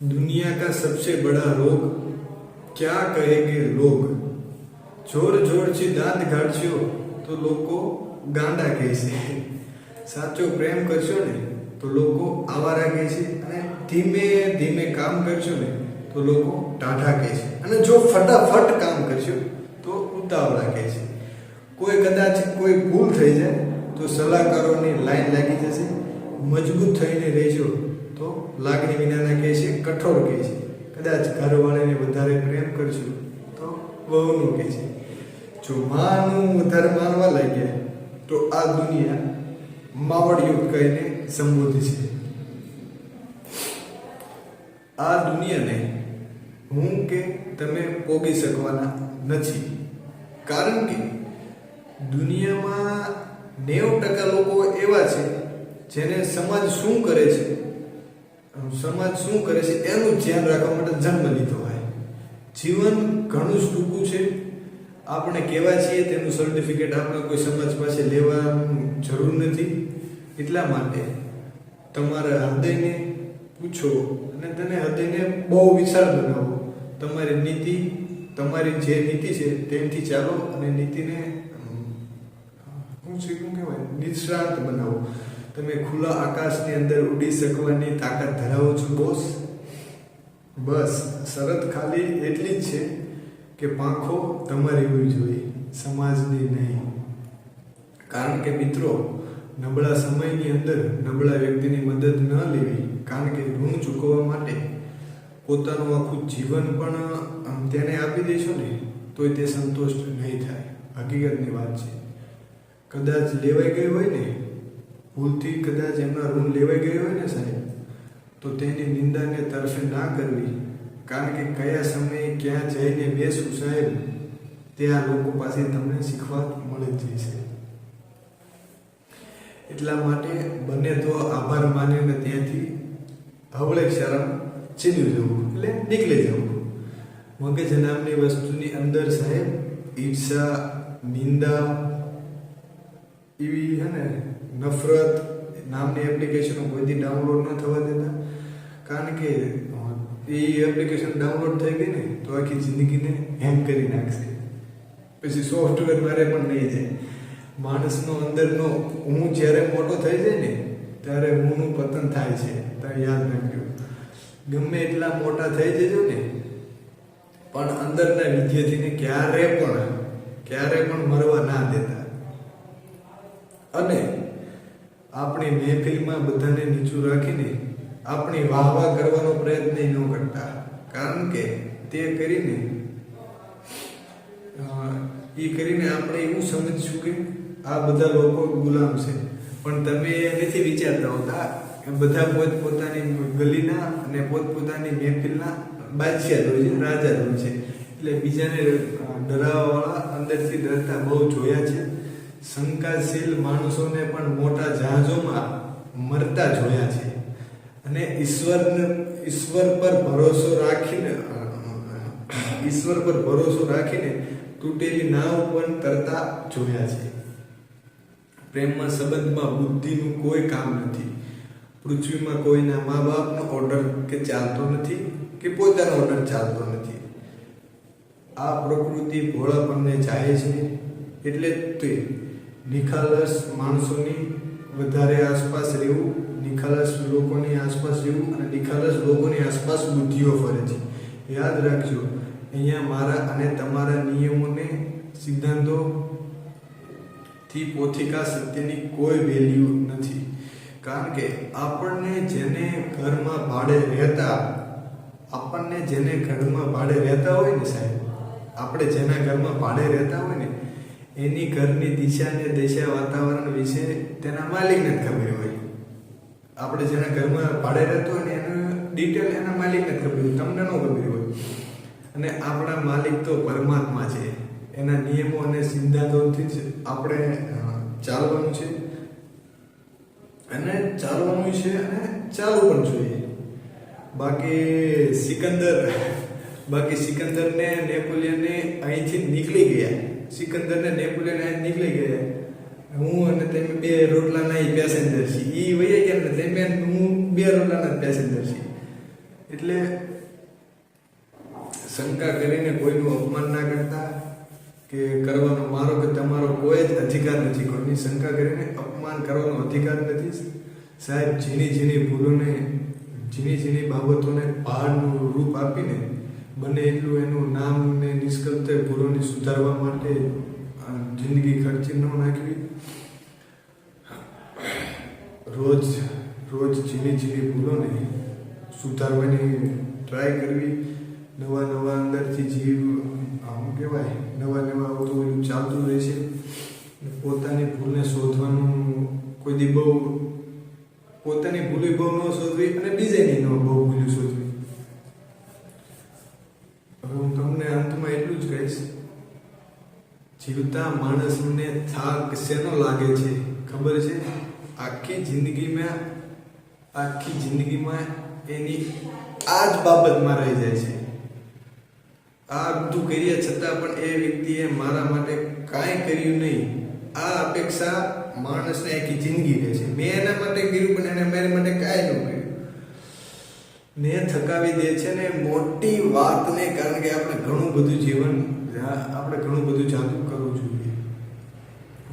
दुनिया का सबसे बड़ा रोग क्या कहेंगे लोग જોર જોરથી દાંત કાઢશો તો લોકો ગાંડા કહેશે સાચો પ્રેમ કરશો ને તો લોકો આવારા કહેશે અને ધીમે ધીમે કામ કરશો ને તો લોકો ટાઢા કહેશે અને જો ફટાફટ કામ કરશો તો ઉતાવળા કહેશે કોઈ કદાચ કોઈ ભૂલ થઈ જાય તો સલાહકારોની લાઈન લાગી જશે મજબૂત થઈને રહેશો તો લાગણી વિનાના કહે છે, કઠોર કહેશે કદાચ ઘરવાળાને વધારે પ્રેમ કરશો તો વહુનું કહેશે જો માનું વધારે માનવા લાગ્યા તો આ દુનિયા માવડિયું કહીને સંબોધે છે. આ દુનિયાને હું કે તમે પોગી શકવાના નથી. કારણ કે દુનિયામાં નેવું ટકા લોકો એવા છે જેને સમાજ શું કરે છે? સમાજ શું કરે છે એનું ધ્યાન રાખવા માટે જન્મ લીધો હોય. જીવન ઘણું જ ટૂંકું છે. આપણે કહેવા છીએ તેનું સર્ટિફિકેટ આપણે કોઈ સમાજ પાસે લેવાની જરૂર નથી. એટલા માટે તમારા હૃદયને પૂછો અને તેને હૃદયને બહુ વિશાળ બનાવો. તમારી નીતિ, તમારી જે નીતિ છે તેનાથી ચાલો અને નીતિને છે, શું કહેવાય? નિષ્ણાંત બનાવો. તમે ખુલ્લા આકાશની અંદર ઉડી શકવાની તાકાત ધરાવો છો બોસ બસ, શરત ખાલી એટલી જ છે કે પાંખો તમારી હોવી જોઈએ, સમાજની નહીં. કારણ કે મિત્રો, નબળા સમયની અંદર નબળા વ્યક્તિની મદદ ન લેવી, કારણ કે ઋણ ચૂકવવા માટે પોતાનું આખું જીવન પણ તેને આપી દેશો ને, તોય તે સંતુષ્ટ નહીં થાય. હકીકતની વાત છે. કદાચ લેવાઈ ગઈ હોય ને ભૂલથી કદાચ એમના રૂમ લેવાઈ ગયો હોય ને સાહેબ, તો તેની નિંદાને તરફે ના કરવી. કારણ કે કયા સમયે ક્યાં જઈને બેસવું સાહેબ આ લોકો પાસે તમને શીખવા મળે જ છે એટલા માટે બને તો આભાર માનીને ત્યાંથી હવળે શરમ છીનવી જવું એટલે નીકળી જવું. મગજ નામની વસ્તુની અંદર સાહેબ ઈર્ષા નિંદા, એવી હે ને નફરત નામની એપ્લિકેશનો કોઈથી ડાઉનલોડ ન થવા દેતા. કારણ કે, એ એપ્લિકેશન ડાઉનલોડ થઈ ગઈ ને, તો આખી જિંદગીને હેંગ કરી નાખશે. પછી સોફ્ટવેર મારે પણ નહીં જાય. માણસનો અંદરનો, હું જ્યારે મોટો થઈ જાય ને, ત્યારે હુંનું પતન થાય છે. ત્યારે યાદ રાખજો. ગમે એટલા મોટા થઈ જજો ને, પણ અંદરના વિદ્યાર્થીને ક્યારે પણ ક્યારે પણ મરવા ના દેતા. અને આપણી મહેફિલમાં બધાને નીચું રાખીને આપણી વાહ વાહ કરવાનો પ્રયત્ન ન કરતા. કારણ કે તે કરીને એ કરીને આપણે એવું સમજશું કે આ બધા લોકો ગુલામ છે. પણ તમે એ નથી વિચારતા હોતા બધા પોત પોતાની ગલીના અને પોત પોતાની મહેફિલના બાદશાહ હોય છે રાજા હોય છે. એટલે બીજાને ડરાવવાવાળા અંદરથી ડરતા બહુ જોયા છે. શંકાશીલ માણસોને પણ મોટા જહાજોમાં મરતા જોયા છે. અને ઈશ્વરને, ઈશ્વર પર ભરોસો રાખીને, ઈશ્વર પર ભરોસો રાખીને તૂટેલી નાવ પણ તરતા જોયા છે. પ્રેમમાં, સંબંધમાં, બુદ્ધિનું કોઈ કામ નથી. પૃથ્વીમાં કોઈના મા બાપનો ઓર્ડર કે ચાલતો નથી કે પોતાનો ઓર્ડર ચાલતો નથી. આ પ્રકૃતિ ભોળાપણને જાય છે. એટલે તે નિખાલસ માણસોની વધારે આસપાસ રહેવું, નિખાલસ લોકોની આસપાસ રહેવું અને નિખાલસ લોકોની આસપાસ બુદ્ધિઓ ફરે છે. યાદ રાખજો, અહીંયા મારા અને તમારા નિયમોને સિદ્ધાંતો થી પોથિકા સત્યની કોઈ વેલ્યુ નથી. કારણ કે આપણને જેને ઘરમાં ભાડે રહેતા, આપણને જેને ઘરમાં ભાડે રહેતા હોય ને સાહેબ, આપણે જેના ઘરમાં ભાડે રહેતા હોય ને એની ઘરની દિશા ને દિશા વાતાવરણ વિશે તેના માલિકને જ ખબર હોય. આપણે જેના ઘરમાં ભાડે રહેતો હોય ને એનું ડિટેલ એના માલિકને ખબર હોય. તમને ન ખબર હોય. અને આપણા માલિક તો પરમાત્મા છે. એના નિયમો અને સિદ્ધાંતોથી જ આપણે ચાલવાનું છે. અને ચાલવાનું છે અને ચાલવું પણ જોઈએ. બાકી સિકંદર, બાકી સિકંદરને, નેપોલિયનને અહીંથી નીકળી ગયા. સિકંદરને નેપોલિયન આ નીકળી ગયા. હું અને તેમ બે રોટલાના પેસેન્જર છીએ. એ વૈયા ગયા ને તમે હું બે રોટલાના પેસેન્જર છીએ. એટલે શંકા કરીને કોઈનું અપમાન ના કરતા કે કરવાનો મારો કે તમારો કોઈ જ અધિકાર નથી. કોઈની શંકા કરીને અપમાન કરવાનો અધિકાર નથી. સાહેબ ઝીણી ઝીણી ભૂલોને ઝીણી ઝીણી બાબતોને પહાડનું રૂપ આપીને બને એટલું એનું નામ ને નિષ્કલ્પ ભૂલોને સુધારવા માટે જિંદગી ખર્ચી ન નાખવી. રોજ રોજ ઝીણી ઝીણી ભૂલોને સુધારવાની ટ્રાય કરવી. નવા નવા અંદરથી જીવ, આમ કહેવાય, નવા નવા આવતું એવું ચાલતું રહે છે પોતાની ભૂલને શોધવાનું કોઈ દી બહુ, પોતાની ભૂલી બહુ ન શોધવી અને બીજાની ન બહુ ભૂલ શોધવી હવે હું તમને અંતમાં એટલું જ કહીશ જીવતા માણસને થાક શેનો લાગે છે? ખબર છે? આખી જિંદગીમાં આખી જિંદગીમાં એની આ જ બાબતમાં રહી જાય છે. આ બધું કર્યા છતાં પણ એ વ્યક્તિએ મારા માટે કાંઈ કર્યું નહીં. આ અપેક્ષા માણસને આખી જિંદગી રહે છે. મેં એના માટે કર્યું પણ એને મારી માટે કાંઈ ન કર્યું. ને થકાવી દે છે ને મોટી વાતને કારણ કે આપણે ઘણું બધું જીવન, આપણે ઘણું બધું જાદુ કરવું જોઈએ.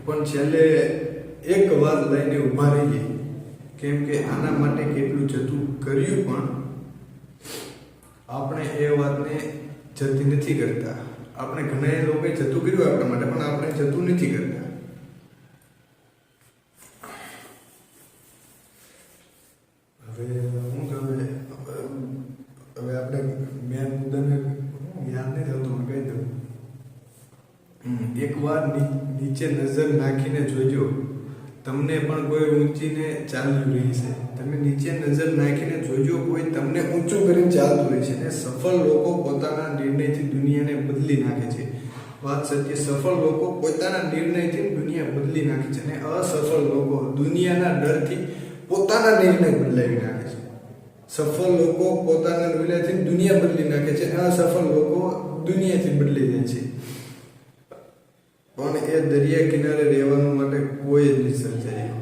પણ છેલ્લે એક વાત લઈને ઊભા રહીએ, કેમ કે આના માટે કેટલું જતું કર્યું પણ આપણે એ વાતને જતી નથી કરતા. આપણે ઘણા લોકોએ જતું કર્યું આપણા માટે, પણ આપણે જતું નથી કરતા હવે હું કહે હવે આપણે મેન મુદ્દાને યાદ નથી આવતું હું કહી દઉં હમ, એકવાર નીચે નજર નાખીને જોજો. તમને પણ કોઈ ઊંચીને ચાલતું રહી છે તમે નીચે નજર નાખીને જોજો, કોઈ તમને ઊંચું કરીને ચાલતું રહે છે. અને સફળ લોકો પોતાના નિર્ણયથી દુનિયાને બદલી નાખે છે. વાત સત્ય સફળ લોકો પોતાના નિર્ણયથી દુનિયા બદલી નાખે છે અને અસફળ લોકો દુનિયાના ડરથી પોતાના નિર્ણય બદલાવી નાખે છે. સફળ લોકો પોતાના નિર્ણયથી દુનિયા બદલી નાખે છે અસફળ લોકો દુનિયાથી બદલી જાય છે. એ દરિયા કિનારે રહેવાનું માટે કોઈ જ નહીં. સર્જાયું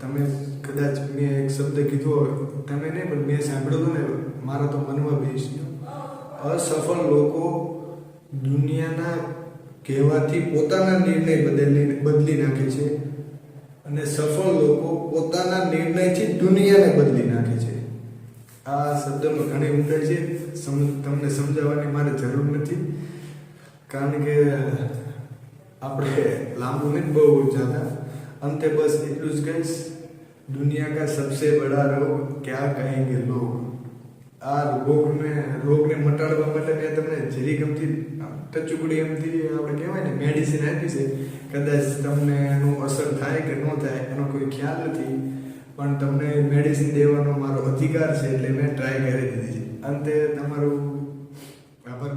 તમે કદાચ મેં એક શબ્દ કીધો હોય, તમે નહીં પણ મેં સાંભળ્યો ને મારા તો મનમાં બેસ્યો અસફળ લોકો દુનિયાના કહેવાથી પોતાના નિર્ણય બદલી બદલી નાખે છે અને સફળ લોકો પોતાના નિર્ણયથી દુનિયાને બદલી નાખે છે. આ શબ્દમાં ઘણી ઊંડાઈ છે. તમને સમજાવવાની મારે જરૂર નથી. કારણ કે આપણે લાંબુ નહીં, બહુ જ્યાદા અંતે બસ એટલું જ કહીશ, દુનિયા કા સબસે બડા રોગ ક્યાં કહેંગે લોગ? આ રોગને રોગને મટાડવા માટે મેં તમને જેરી ગમતી ટચુકડી એમથી આપણે કહેવાય ને મેડિસિન આપી છે. કદાચ તમને એનું અસર થાય કે ન થાય, એનો કોઈ ખ્યાલ નથી. પણ તમને મેડિસિન દેવાનો મારો અધિકાર છે, એટલે મેં ટ્રાય કરી દીધી છે. અંતે તમારું આભાર